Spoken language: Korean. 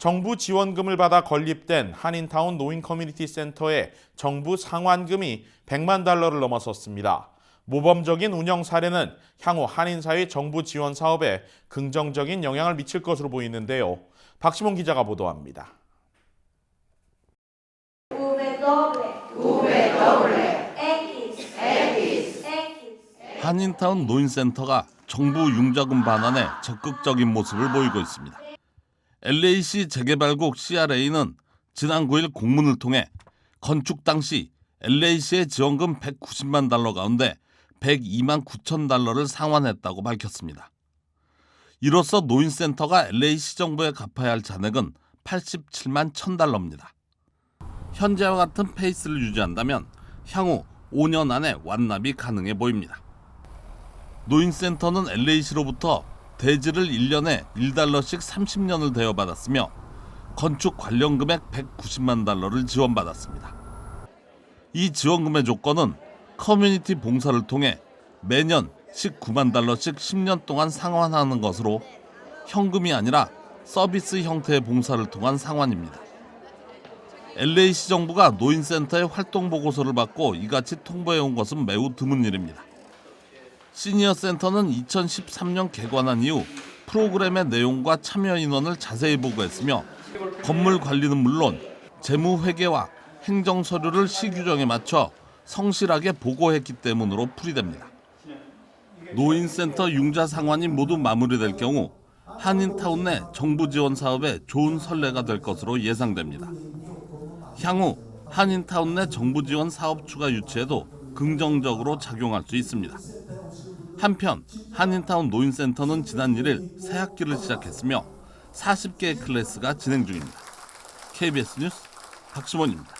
정부 지원금을 받아 건립된 한인타운 노인 커뮤니티 센터의 정부 상환금이 100만 달러를 넘어섰습니다. 모범적인 운영 사례는 향후 한인사회 정부 지원 사업에 긍정적인 영향을 미칠 것으로 보이는데요. 박시몬 기자가 보도합니다. 한인타운 노인센터가 정부 융자금 반환에 적극적인 모습을 보이고 있습니다. LAC 재개발국 CRA는 지난 9일 공문을 통해 건축 당시 LAC의 지원금 190만 달러 가운데 102만 9천 달러를 상환했다고 밝혔습니다. 이로써 노인센터가 LAC 정부에 갚아야 할 잔액은 87만 1천 달러입니다. 현재와 같은 페이스를 유지한다면 향후 5년 안에 완납이 가능해 보입니다. 노인센터는 LAC로부터 대지를 1년에 1달러씩 30년을 대여받았으며 건축 관련 금액 190만 달러를 지원받았습니다. 이 지원금의 조건은 커뮤니티 봉사를 통해 매년 19만 달러씩 10년 동안 상환하는 것으로 현금이 아니라 서비스 형태의 봉사를 통한 상환입니다. LAC 정부가 노인센터의 활동 보고서를 받고 이같이 통보해 온 것은 매우 드문 일입니다. 시니어 센터는 2013년 개관한 이후 프로그램의 내용과 참여 인원을 자세히 보고했으며 건물 관리는 물론 재무 회계와 행정 서류를 시규정에 맞춰 성실하게 보고했기 때문으로 풀이됩니다. 노인센터 융자 상환이 모두 마무리될 경우 한인타운 내 정부 지원 사업에 좋은 선례가 될 것으로 예상됩니다. 향후 한인타운 내 정부 지원 사업 추가 유치에도 긍정적으로 작용할 수 있습니다. 한편 한인타운 노인센터는 지난 1일 새 학기를 시작했으며 40개의 클래스가 진행 중입니다. KBS 뉴스 박수원입니다.